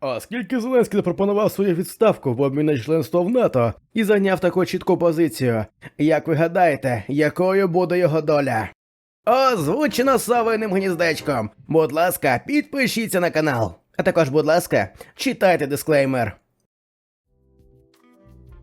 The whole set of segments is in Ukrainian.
Оскільки Зеленський запропонував свою відставку в обмін на членство в НАТО і зайняв таку чітку позицію, як ви гадаєте, якою буде його доля? Озвучено совиним гніздечком. Будь ласка, підпишіться на канал. А також, будь ласка, читайте дисклеймер.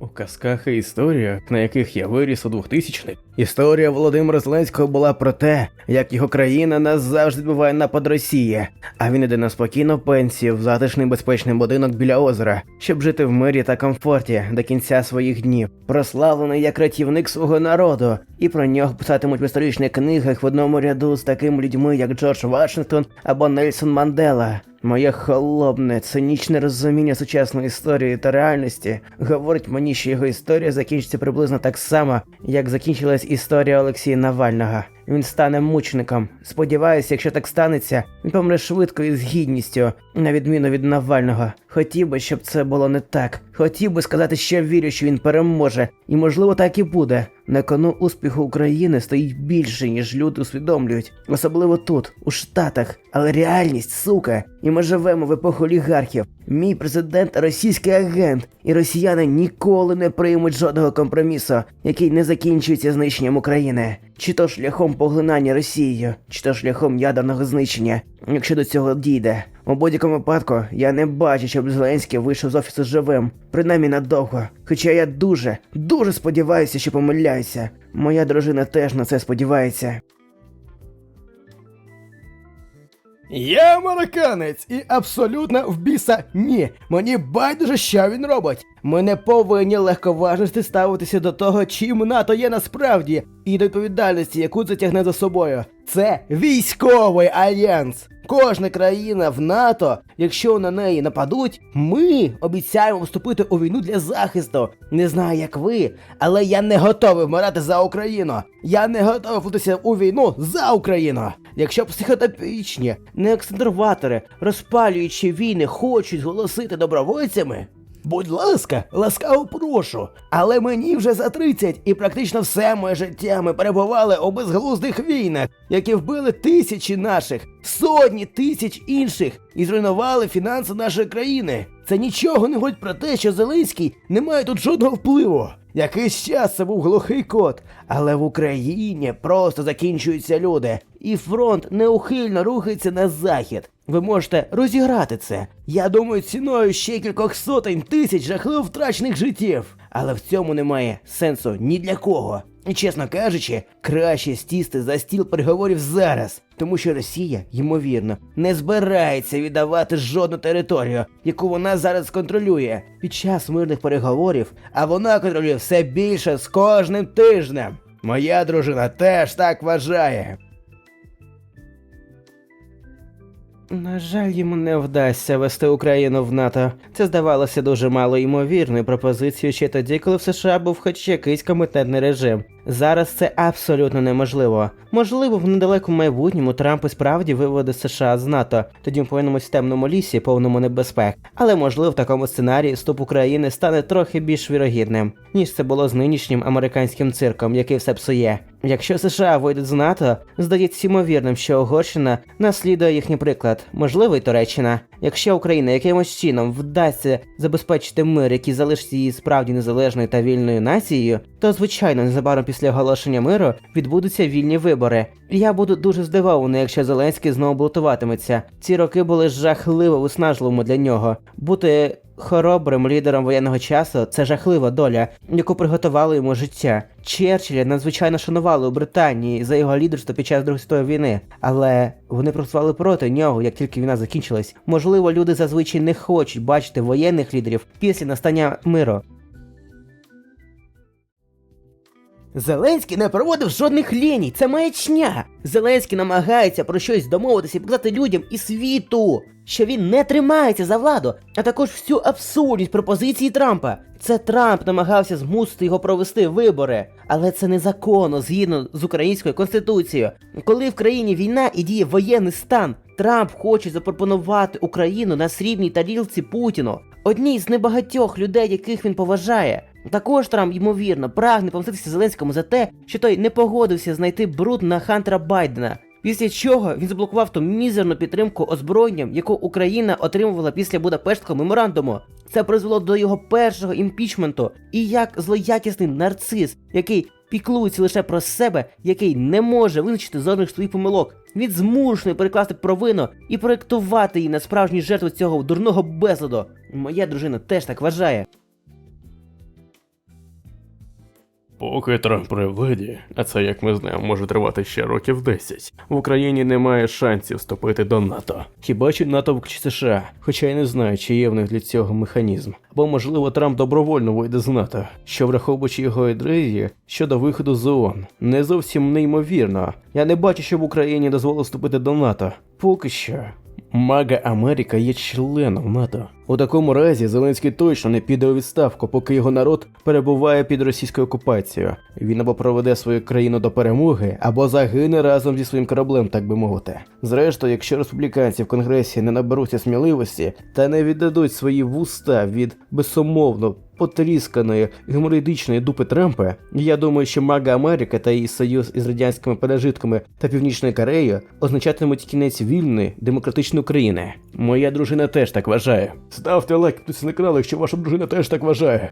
У казках і історіях, на яких я виріс у 2000-х, історія Володимира Зеленського була про те, як його країна назавжди відбуває напад Росії, а він іде на спокійну пенсію в затишний безпечний будинок біля озера, щоб жити в мирі та комфорті до кінця своїх днів, прославлений як рятівник свого народу, і про нього писатимуть в історичних книгах в одному ряду з такими людьми, як Джордж Вашингтон або Нельсон Мандела. Моє холодне, цинічне розуміння сучасної історії та реальності говорить мені, що його історія закінчиться приблизно так само, як закінчилась історія Олексія Навального. Він стане мучеником. Сподіваюся, якщо так станеться, він помре швидко і з гідністю, на відміну від Навального. Хотів би, щоб це було не так. Хотів би сказати, що вірю, що він переможе, і можливо так і буде. На кону успіху України стоїть більше, ніж люди усвідомлюють, особливо тут, у Штатах. Але реальність, сука, і ми живемо в епоху олігархів. Мій президент російський агент, і росіяни ніколи не приймуть жодного компромісу, який не закінчується знищенням України. Чи то шляхом поглинання Росією, чи то шляхом ядерного знищення, якщо до цього дійде. У будь-якому випадку я не бачу, щоб Зеленський вийшов з офісу живим, принаймні надовго. Хоча я дуже, дуже сподіваюся, що помиляюся. Моя дружина теж на це сподівається. Я американець і абсолютно в біса ні. Мені байдуже, що він робить. Ми не повинні легковажності ставитися до того, чим НАТО є насправді, і до відповідальності, яку це тягне за собою. Це військовий альянс. Кожна країна в НАТО, якщо на неї нападуть, ми обіцяємо вступити у війну для захисту. Не знаю, як ви, але я не готовий вмирати за Україну. Я не готовий втутися у війну за Україну. Якщо психотопічні, неоксидерватори, розпалюючи війни, хочуть голосити добровольцями. Будь ласка, ласкаво прошу. Але мені вже за 30, і практично все моє життя ми перебували у безглуздих війнах, які вбили тисячі наших, сотні тисяч інших і зруйнували фінанси нашої країни. Це нічого не говорить про те, що Зеленський не має тут жодного впливу. Якийсь час це був глухий кот, але в Україні просто закінчуються люди, і фронт неухильно рухається на захід. Ви можете розіграти це. Я думаю, ціною ще кількох сотень тисяч жахливо втрачених життів. Але в цьому немає сенсу ні для кого. І чесно кажучи, краще стісти за стіл переговорів зараз, тому що Росія, ймовірно, не збирається віддавати жодну територію, яку вона зараз контролює під час мирних переговорів, а вона контролює все більше з кожним тижнем. Моя дружина теж так вважає. На жаль, йому не вдасться вести Україну в НАТО. Це здавалося дуже мало ймовірною пропозицією ще тоді, коли в США був хоч якийсь комітетний режим. Зараз це абсолютно неможливо. Можливо, в недалекому майбутньому Трамп і справді виведе США з НАТО, тоді ми повинномось в темному лісі, повному небезпек. Але можливо в такому сценарії вступ України стане трохи більш вірогідним, ніж це було з нинішнім американським цирком, який все псує. Якщо США вийдуть з НАТО, здається ймовірним, що Угорщина наслідує їхній приклад, можливо, й Туреччина. Якщо Україна якимось чином вдасться забезпечити мир, який залишить її справді незалежною та вільною нацією, то звичайно незабаром після оголошення миру відбудуться вільні вибори. Я буду дуже здивований, якщо Зеленський знову балотуватиметься. Ці роки були жахливо виснажливими для нього. Бути хоробрим лідером воєнного часу це жахлива доля, яку приготувало йому життя. Черчилля надзвичайно шанували у Британії за його лідерство під час Другої світової війни, але вони працювали проти нього, як тільки війна закінчилась. Можливо, люди зазвичай не хочуть бачити воєнних лідерів після настання миру. Зеленський не проводив жодних ліній, це маячня. Зеленський намагається про щось домовитися і показати людям і світу, що він не тримається за владу, а також всю абсурдність пропозиції Трампа. Це Трамп намагався змусити його провести вибори, але це незаконно згідно з українською конституцією. Коли в країні війна і діє воєнний стан, Трамп хоче запропонувати Україну на срібній тарілці Путіну, одній з небагатьох людей, яких він поважає. Також Трамп, ймовірно, прагне помститися Зеленському за те, що той не погодився знайти бруд на Хантера Байдена. Після чого він заблокував ту мізерну підтримку озброєнням, яку Україна отримувала після Будапештського меморандуму. Це призвело до його першого імпічменту. І як злоякісний нарцис, який піклується лише про себе, який не може визначити жодних своїх помилок. Він змушений перекласти провину і проєктувати її на справжні жертви цього дурного безладу. Моя дружина теж так вважає. Поки Трамп при а це, як ми знаємо, може тривати ще років 10, в Україні немає шансів вступити до НАТО. Хіба чи НАТО чи США? Хоча я не знаю, чи є в них для цього механізм. Або можливо Трамп добровольно вийде з НАТО, що враховуючи його ідеї щодо виходу з ООН. Не зовсім неймовірно. Я не бачу, щоб Україні дозволили вступити до НАТО. Поки що. Мага Америка є членом НАТО. У такому разі Зеленський точно не піде у відставку, поки його народ перебуває під російською окупацією. Він або проведе свою країну до перемоги, або загине разом зі своїм кораблем, так би мовити. Зрештою, якщо республіканці в конгресі не наберуться сміливості та не віддадуть свої вуста від безсумовно потрісканої геморидичної дупи Трампа, я думаю, що Мага Америка та її союз із радянськими пережитками та Північною Кореєю означатимуть кінець вільної демократичної України. Моя дружина теж так вважає. Ставте лайк, підписуйтесь на канал, якщо ваша дружина теж так вважає.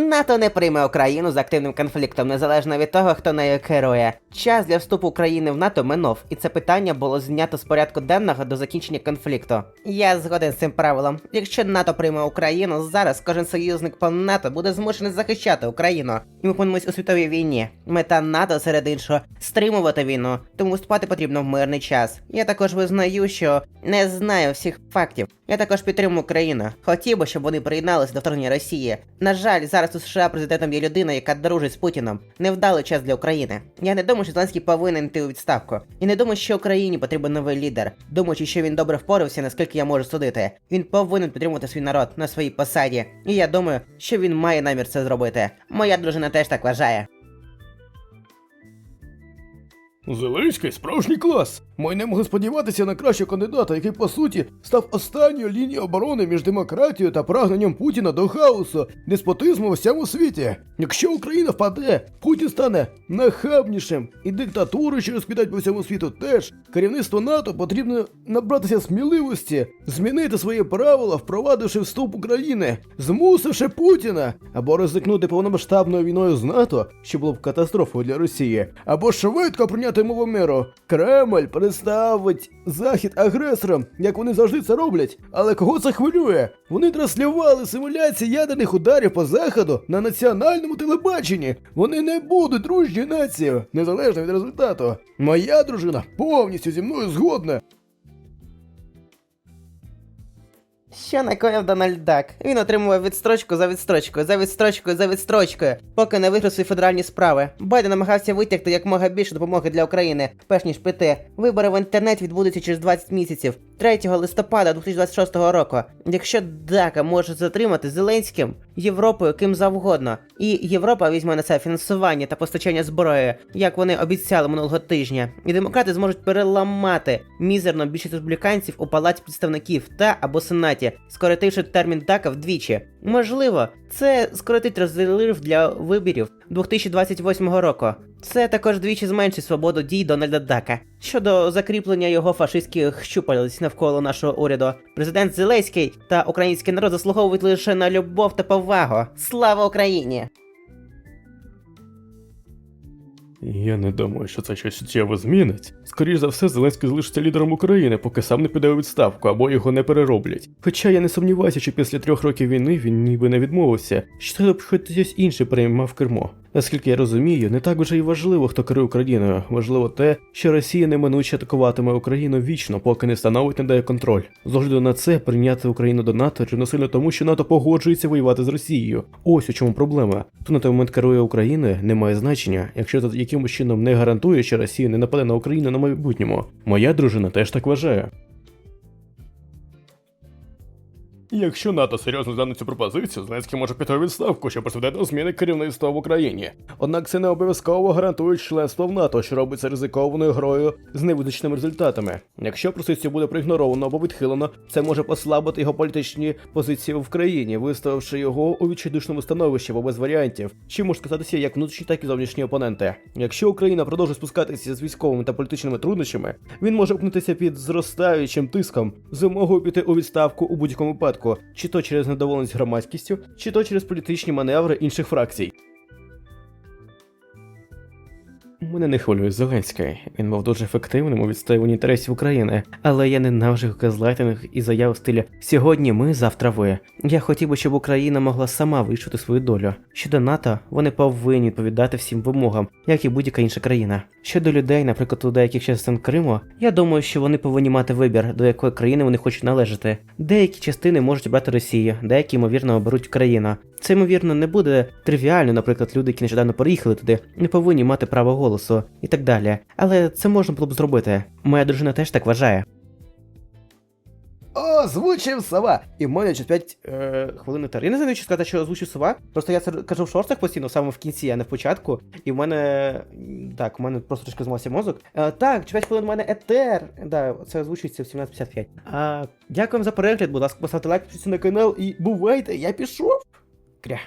НАТО не прийме Україну з активним конфліктом, незалежно від того, хто нею керує. Час для вступу України в НАТО минув, і це питання було знято з порядку денного до закінчення конфлікту. Я згоден з цим правилом. Якщо НАТО прийме Україну, зараз кожен союзник по НАТО буде змушений захищати Україну. І ми опинимось у світовій війні. Мета НАТО, серед іншого, стримувати війну, тому вступати потрібно в мирний час. Я також визнаю, що не знаю всіх фактів. Я також підтримую Україну. Хотів би, щоб вони приєдналися до вторгнення Росії. На жаль, зараз у США президентом є людина, яка дружить з Путіном. Невдалий час для України. Я не думаю, що Зеленський повинен йти у відставку. І не думаю, що Україні потрібен новий лідер. Думаючи, що він добре впорався, наскільки я можу судити. Він повинен підтримувати свій народ на своїй посаді. І я думаю, що він має намір це зробити. Моя дружина теж так вважає. Зеленський справжній клас. Ми не могли сподіватися на кращого кандидата, який по суті став останньою лінією оборони між демократією та прагненням Путіна до хаосу, деспотизму у всьому світі. Якщо Україна впаде, Путін стане нахабнішим, і диктатури, що розквітають по всьому світу, теж керівництво НАТО потрібно набратися сміливості, змінити свої правила, впровадивши вступ України, змусивши Путіна або ризикнути повномасштабною війною з НАТО, що було б катастрофою для Росії, або швидко прийняти мову миру. Кремль представить захід агресором, як вони завжди це роблять. Але кого це хвилює? Вони транслювали симуляції ядерних ударів по заходу на національному телебаченні. Вони не будуть дружні нацією, незалежно від результату. Моя дружина повністю зі мною згодна. Що накоїв Дональд Дак? Він отримував відстрочку за відстрочкою, за відстрочкою, за відстрочкою, поки не виграв свої федеральні справи. Байден намагався витягти якомога більше допомоги для України, перш ніж піти. Вибори в інтернет відбудуться через 20 місяців, 3 листопада 2026 року. Якщо Дака може затримати Зеленським, Європою ким завгодно, і Європа візьме на це фінансування та постачання зброї, як вони обіцяли минулого тижня, і демократи зможуть переламати мізерно більшість республіканців у палаті представників та або сенаті, скоротивши термін Дака вдвічі. Можливо, це скоротить розрив для виборів 2028 року. Це також двічі зменшить свободу дій Дональда Дака. Щодо закріплення його фашистських щупалець навколо нашого уряду, президент Зеленський та український народ заслуговують лише на любов та повагу. Слава Україні! Я не думаю, що це щось суттєво змінить. Скоріш за все, Зеленський залишиться лідером України, поки сам не піде у відставку або його не перероблять. Хоча я не сумніваюся, що після трьох років війни він ніби не відмовився, що б хтось інший приймав кермо. Наскільки я розумію, не так вже й важливо, хто керує Україною. Важливо те, що Росія неминуче атакуватиме Україну вічно, поки не становить над нею контроль. З огляду на це прийняти Україну до НАТО рівносильно тому, що НАТО погоджується воювати з Росією. Ось у чому проблема. Хто на той момент керує Україною, не має значення, якщо це якимось чином не гарантує, що Росія не нападе на Україну на майбутньому. Моя дружина теж так вважає. Якщо НАТО серйозно згляне цю пропозицію, Зеленський може піти у відставку, що призведе до зміни керівництва в Україні. Однак це не обов'язково гарантує членство в НАТО, що робиться ризикованою грою з невизначеними результатами. Якщо пропозицію буде проігноровано або відхилено, це може послабити його політичні позиції в країні, виставивши його у відчайдушному становищі, бо без варіантів, чи може сказатися як внутрішні, так і зовнішні опоненти. Якщо Україна продовжує спускатися з військовими та політичними труднощами, він може опинитися під зростаючим тиском з вимогою піти у відставку у будь-якому випадку, чи то через недоволеність громадськістю, чи то через політичні маневри інших фракцій. Мене не хвилює Зеленський. Він був дуже ефективним у відстоюванні інтересів України, але я ненавижу газлайтинг і заяв в стилі Сьогодні ми, завтра ви. Я хотів би, щоб Україна могла сама вирішити свою долю. Щодо НАТО, вони повинні відповідати всім вимогам, як і будь-яка інша країна. Щодо людей, наприклад, у деяких частин Криму, я думаю, що вони повинні мати вибір, до якої країни вони хочуть належати. Деякі частини можуть обрати Росію, деякі, ймовірно, оберуть Україну. Це, ймовірно, не буде тривіально, наприклад, люди, які нещодавно переїхали туди, не повинні мати право голосу і так далі. Але це можна було б зробити. Моя дружина теж так вважає. Озвучив сова. І в мене через 5 е, хвилин тер. Я не знаю, чи сказати, що озвучив сова. Просто я це кажу в шортах постійно, саме в кінці, а не в початку. І в мене. Так, у мене просто трошки змовився мозок. Е, так, через 5 хвилин у мене етер. Да, це озвучується в 17.55. А, дякую вам за перегляд, будь ласка, поставте лайк, підписуйтесь на канал і бувайте, я пішов. Кря.